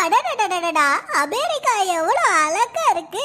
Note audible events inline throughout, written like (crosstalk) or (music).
அடடடடடா America எவ்வளவு அழகா இருக்கு.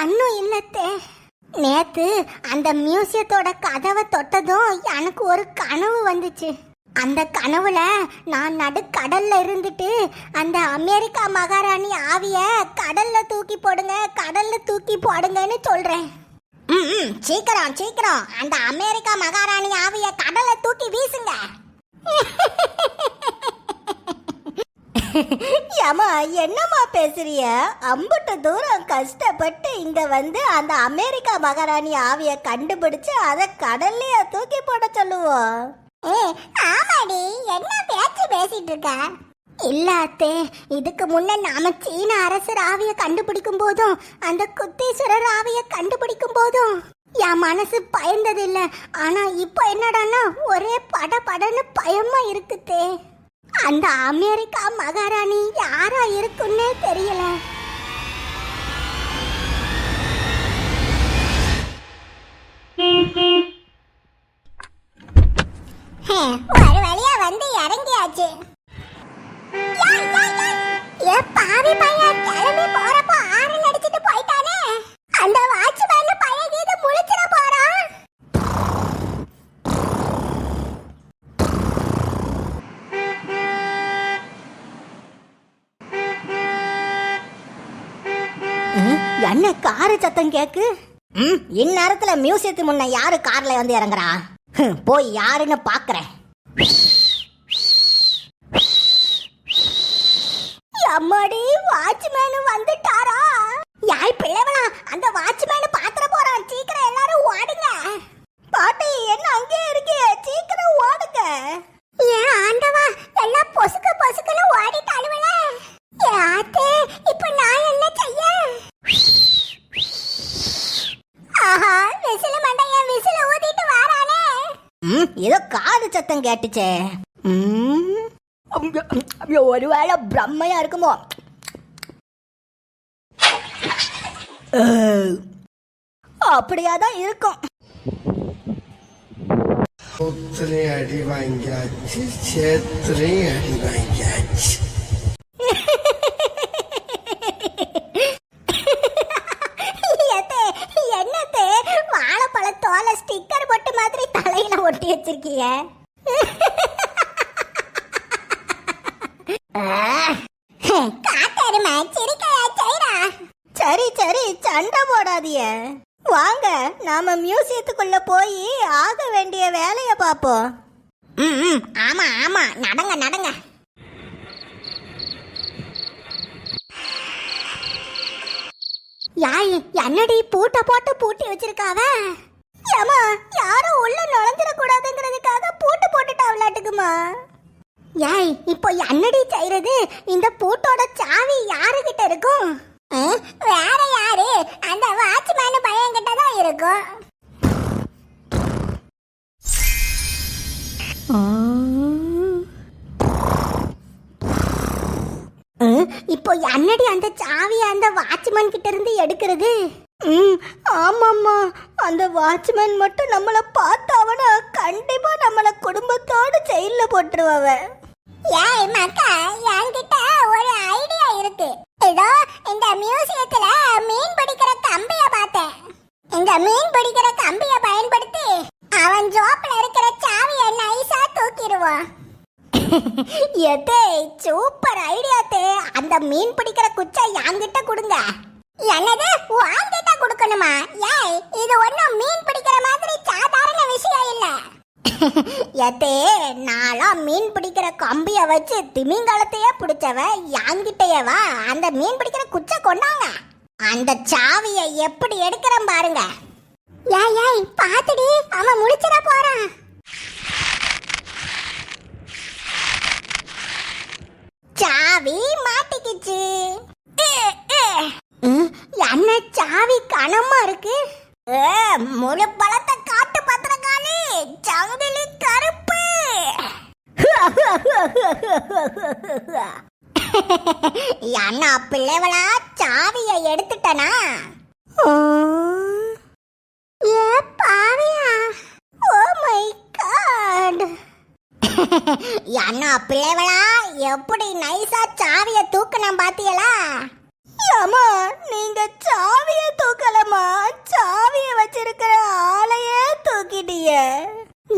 ஒன்றும் இல்லத்தே. நேத்து அந்த மியூசியத்தோட கதவை தொட்டதும் எனக்கு ஒரு கனவு வந்துச்சு. அந்த கனவுல நான் நடுக்கடல்ல இருந்துட்டு அந்த அமெரிக்கா மகாராணி ஆவிய கடல்ல தூக்கி போடுங்க கடல்ல தூக்கி போடுங்கன்னு சொல்றேன். ம், ம், சீக்கிரம் சீக்கிரம். அந்த அமெரிக்கா மகாராணி ஆவிய கடல்ல தூக்கி வீசுங்க. ஏமா என்னம்மா பேசுறிய? அம்புட்டு தூரம் கஷ்டப்பட்டு இங்க வந்து அந்த அமெரிக்கா மகாராணி ஆவிய கண்டுபிடிச்சு அதை கடல்லையே தூக்கி போட சொல்லுவோம். ஆமாடி. என்ன பேச்சு பேசிட்டு இருக்க? இல்ல அத்தே இதுக்கு முன்ன நாம சீன அரசர் ஆவிய கண்டுபிடிக்கும் போதும் அந்த குத்தீஸ்வரர் ஆவிய கண்டுபிடிக்கும் போதும் என் மனசு பயந்தது இல்ல ஆனா இப்போ என்னடான்னா ஒரே பட படன்னு பயமா இருக்குத்தே. அந்த அமெரிக்கா மகாராணி யாரா இருக்குன்னே தெரியல. ஒரு வழியா வந்து இறங்கியாச்சு. ஏ பாவி பையன். சத்தம் கேக்கு? ம்? இந்நேரத்துல மியூசியத்து முன்ன யாரு கார்ல வந்து இறங்குறா? போய் யாருன்னு பாக்குறேன். அம்மாடி வாட்ச்மேன் வந்துட்டாரா? யாய் பிள்ளைவளா அந்த வாட்ச்மேன் பாத்திர போறான். சீக்கிரம் எல்லாரும் ஓடுங்க. பாட்டி என்ன அங்கே இருக்கே சீக்கிரம் ஓடுங்க. ஏன் ஆண்டவா எல்லாம் பொசுக்க பொசுக்குன்னு ஓடிட்டாளுவல ஏ சத்தம் கேட்டுச்சே. ஒருவேளை பிரம்மையா இருக்குமோ. அப்படியாதான் இருக்கும். ஒத்துலையும் அடி வாங்கியாச்சு சேத்துலையும் அடி வாங்கியாச்சு. வாழைப்பழ தோலை ஸ்டிக்கர் போட்டு மாதிரி தலையில ஒட்டி வச்சிருக்கீங்க காட்டெருமை சிரிக்கையா செய்றா? சரி சரி சண்டை போடாதிய. வாங்க நாம மியூசியத்துக்குள்ள போய் ஆக வேண்டிய வேலைய பாப்போம். ம் ம், ஆமா ஆமா நடங்க நடங்க. யாய் என்னடி பூட்ட போட்டு பூட்டி வச்சிருக்காவ? ஏமா யாரும் உள்ள நுழைஞ்சிட யாய் இப்போ என்னடி செய்யறது இந்த பூட்டோட சாவி யாருகிட்ட இருக்கும்? வேற யாரு? அந்த வாட்ச்மேன் பையன் கிட்ட தான் இருக்கும். ம், இப்போ என்னடி அந்த சாவியை அந்த வாட்ச்மேன் கிட்ட இருந்து எடுக்கிறது? ம் ஆமாம்மா. அந்த வாட்ச்மேன் மட்டும் நம்மளை பார்த்தாவனா கண்டிப்பா நம்மள குடும்பத்தோடு செயலில் போட்டுருவாவன் ஏய் மக்கா என்கிட்ட ஒரு ஐடியா இருக்கு? ஏதோ இந்த மியூசியத்துல மீன் பிடிக்கிற கம்பிய பார்த்தேன். இந்த மீன் பிடிக்கிற கம்பிய பயன்படுத்தி அவன் ஜோப்ல இருக்கிற சாவிய நைஸா தூக்கிடுவான். எது சூப்பர் ஐடியா தே. அந்த மீன் பிடிக்கிற குச்சை என்கிட்ட கொடுங்க. என்னது? வாங்கிட்ட கொடுக்கணுமா? ஏய் இது ஒன்றும் மீன் பிடிக்கிற மாதிரி சாதாரண விஷயம் இல்லை. எதே நான்லாம் மீன் பிடிக்கிற கம்பியை வச்சு திமிங்கலத்தையே பிடிச்சவ என்கிட்டயே அந்த மீன் பிடிக்கிற குச்சை கொண்டாங்க அந்த சாவியை எப்படி எடுக்கிறேன் பாருங்க. ஏய் ஏய் பாத்துடி அவன் முடிச்சிட போறான். சாவி மாட்டிக்கிச்சு. என்ன சாவி கனமா இருக்கு? முழு பழத்தை சங்கிலி கருப்பு. (laughs) அண்ணா பிள்ளைவளா சாவியை எடுத்துட்டனா? ஏ பாவியா? Oh my God. (laughs) அண்ணா பிள்ளைவளா எப்படி நைஸா சாவிய தூக்கணும் பாத்தியலா? அம்மா நீங்க சாவிய தூக்கலமா சாவிய வச்சிருக்கிற ஆளையே தூக்கிட்டிய என்னது ஏ பாவியா சாவிய தூக்க சொன்னா சாவிய வச்சிருக்கிறவனே தூக்கிட்டியாடே எட்டு இப்போ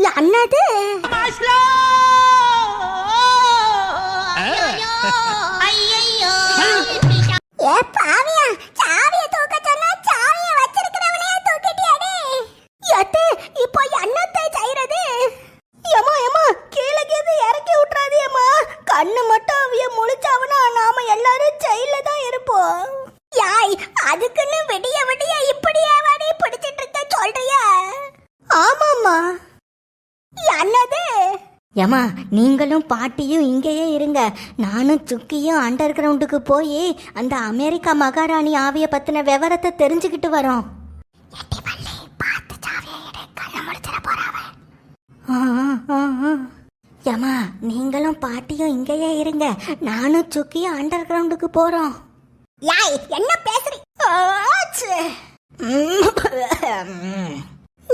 என்னத்தை செய்யறது ஏமா ஏமா கீழே கீழே இறக்கி விட்றாதே அம்மா கண்ணு மட்டும் அவிய முழிச்சாவனா நாம எல்லாரும் ஜெயில தான் இருப்போம். யாய் அதுக்குன்னு விடிய விடிய இப்படியே வாடி பிடிச்சிட்டு இருக்க சொல்றிய? ஆமாம்மா. ஏமா நீங்களும் பாட்டியும் இங்கேயே இருங்க. நானும் சுக்கியும் அண்டர் கிரவுண்டுக்கு போய் அந்த அமெரிக்கா மகாராணி ஆவிய பத்தின விவரத்தை தெரிஞ்சுக்கிட்டு வரோம். ஏம்மா நீங்களும் பாட்டியும் இங்கேயே இருங்க. நானும் சுக்கியும் அண்டர் கிரவுண்டுக்கு போறோம். யாய் என்ன பேசுறீ.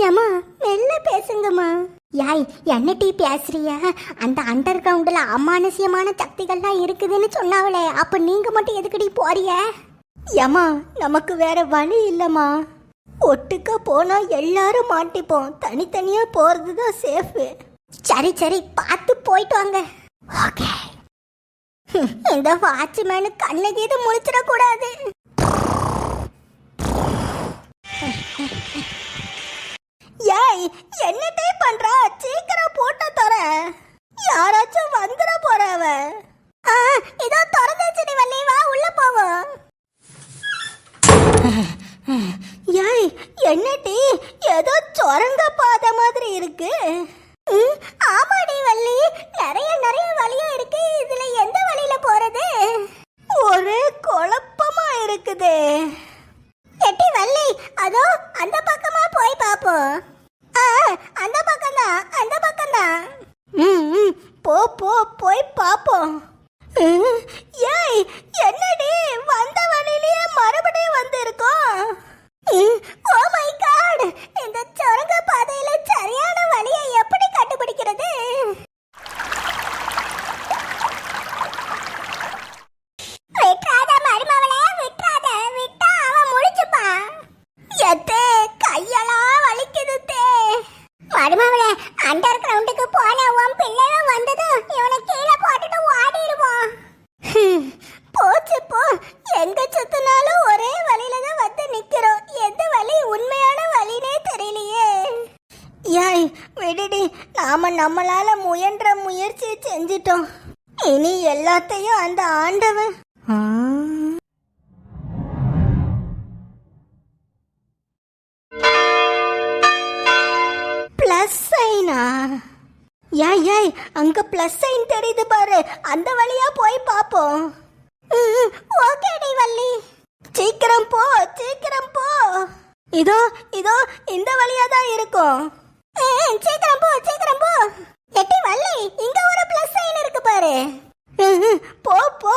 ஏம்மா மெல்ல பேசுங்கம்மா. யாய் என்ன டீ பேசுறிய? அந்த அண்டர் கிரவுண்ட்ல அமானுஷ்யமான சக்திகள்லாம் இருக்குதுன்னு சொன்னாவளே அப்ப நீங்க மட்டும் எதுக்குடி போறிய? ஏம்மா நமக்கு வேற வழி இல்லம்மா. ஒட்டுக்க போனா எல்லாரும் மாட்டிப்போம். தனித்தனியா போறது தான் சேஃபு சரி சரி பார்த்து போயிட்டு வாங்க. ஓகே இந்த வாட்ச்மேனு கண்ணு கீது முழிச்சிட என்னட்டே பண்றா? சீக்கிரம் போட்ட தர யாராச்சும் வந்துட போறவ ஆ இதோ நீ வள்ளி வா உள்ள போவோம் ஏய் என்னடி? ஏதோ சுரங்க பாதை மாதிரி இருக்கு. ம், ஆமாடி வள்ளி. நிறைய நிறைய வழியா இருக்கு. இதுல எந்த வழியில போறது? ஒரே குழப்பமா இருக்குதே எட்டி வள்ளி அதோ அந்த பக்கமா போய் பாப்போம் ஆ அந்த பக்கம்தான் அந்த பக்கம்தான் ம் ம், போ போ போய் பாப்போம் ம், ஏய் என்னடி வந்த வழியிலேயே மறுபடியும் வந்திருக்கோம் ஓ மை காட் இந்த சுரங்க பாதையில சரியான வழியை எப்படி கண்டுபிடிக்கிறது விட்றாத மருமவளே விட்றாத விட்டா அவன் முழிச்சுப்பான் எத்தே கையெல்லாம் வலிக்குது தே மருமவளே அண்டர் கிரவுண்டுக்கு போன உன் பிள்ளையும் வந்ததும் இவனை கீழே போட்டுட்டு ஓடிடுவோம் போச்சு போ எங்க சுத்தினாலும் ஒரே வழியில தான் வந்து நிக்கிறோம் எந்த வழி உண்மையான வழினே தெரியலையே ஏய் விடுடி நாம நம்மளால முயன்ற முயற்சி செஞ்சிட்டோம். இனி எல்லாத்தையும் அந்த ஆண்டவன். பிளஸ் சைனா ஏய் ஏய் அங்க பிளஸ் சைன் தெரியுது பாரு. அந்த வழியா போய் பாப்போம் ஓகேடி வள்ளி. சீக்கிரம் போ சீக்கிரம் போ. இதோ இதோ இந்த வழியா தான் இருக்கும். சீக்கிரம் போ சீக்கிரம் போ. எட்டி வள்ளி இங்க ஒரு பிளஸ் சைன் இருக்கு பாரு. போ போ.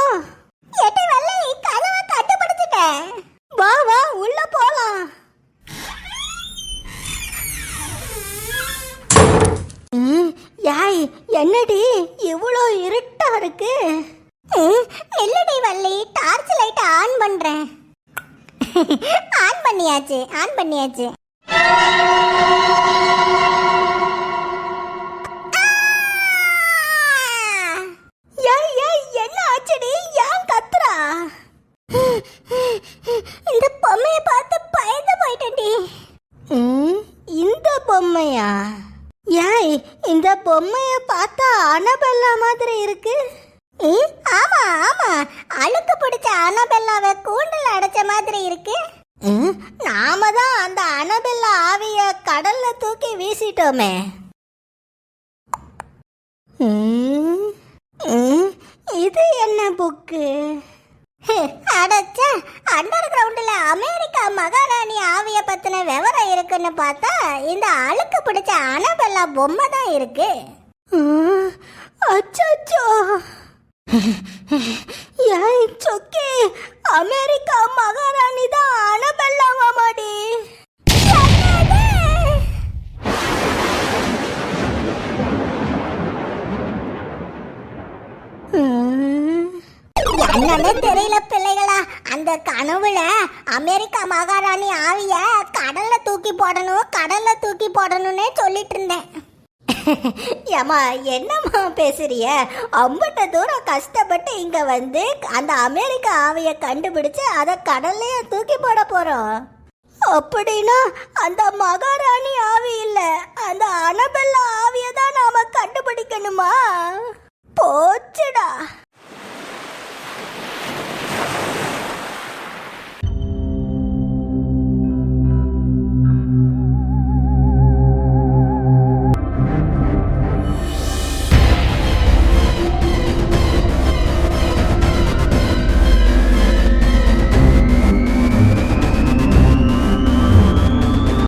எட்டி வள்ளி கதவை கட்டுப்படுத்திட்டேன். வா வா உள்ள போலாம். ம், யாய் என்னடி இவ்வளோ இருட்டா இருக்கு? இல்லடி வள்ளி டார்ச் லைட் ஆன் பண்றேன். (laughs) ஆன் பண்ணியாச்சு ஆன் பண்ணியாச்சு. அனபெல்லா ஆவிய கடல்ல தூக்கி வீசிட்டோமே. இது என்ன புக்கு? அடச்சே அண்டர் கிரவுண்டில் அமெரிக்கா மகாராணி ஆவிய பத்தின விவரம் இருக்குன்னு பார்த்தா இந்த அழுக்கு பிடிச்ச அனபெல்லா பொம்மை தான் இருக்கு. அச்சோ ஏய் அமெரிக்கா அமெரிக்கா மகாராணி ஆவிய கடல்ல தூக்கி போடணும் கடல்ல தூக்கி போடணும்னே சொல்லிட்டு இருந்தேன். ஏமா என்னம்மா பேசுறிய அம்பட்ட தூரம் கஷ்டப்பட்டு இங்க வந்து அந்த அமெரிக்கா ஆவிய கண்டுபிடிச்சு அதை கடல்லையே தூக்கி போட போறோம். அப்படின்னா அந்த மகாராணி ஆவி இல்ல அந்த அனபெல்லா ஆவியை தான் நாம கண்டுபிடிக்கணுமா? போச்சுடா.